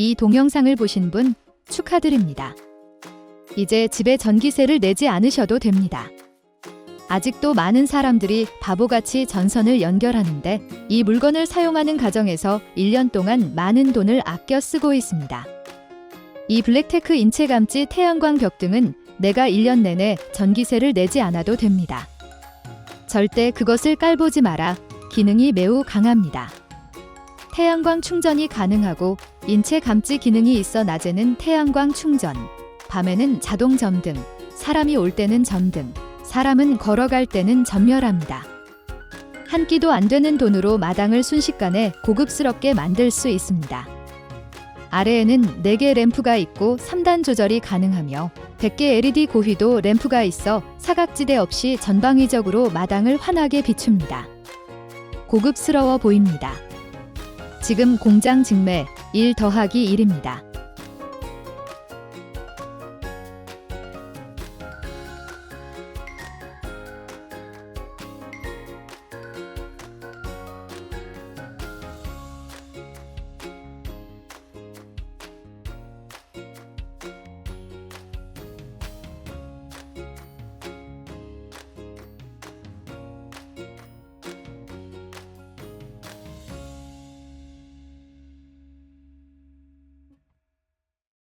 이 동영상을 보신 분 축하드립니다. 이제 집에 전기세를 내지 않으셔도 됩니다. 아직도 많은 사람들이 바보같이 전선을 연결하는데 이 물건을 사용하는 가정에서 1년 동안 많은 돈을 아껴 쓰고 있습니다. 이 블랙테크 인체 감지 태양광 벽등은 내가 1년 내내 전기세를 내지 않아도 됩니다. 절대 그것을 깔보지 마라. 기능이 매우 강합니다. 태양광 충전이 가능하고 인체 감지 기능이 있어 낮에는 태양광 충전, 밤에는 자동 점등, 사람이 올 때는 점등, 사람은 걸어갈 때는 전멸합니다. 한 끼도 안 되는 돈으로 마당을 순식간에 고급스럽게 만들 수 있습니다. 아래에는 4개 램프가 있고 3단 조절이 가능하며 100개 LED 고휘도 램프가 있어 사각지대 없이 전방위적으로 마당을 환하게 비춥니다. 고급스러워 보입니다. 지금 공장 직매 1 더하기 1입니다.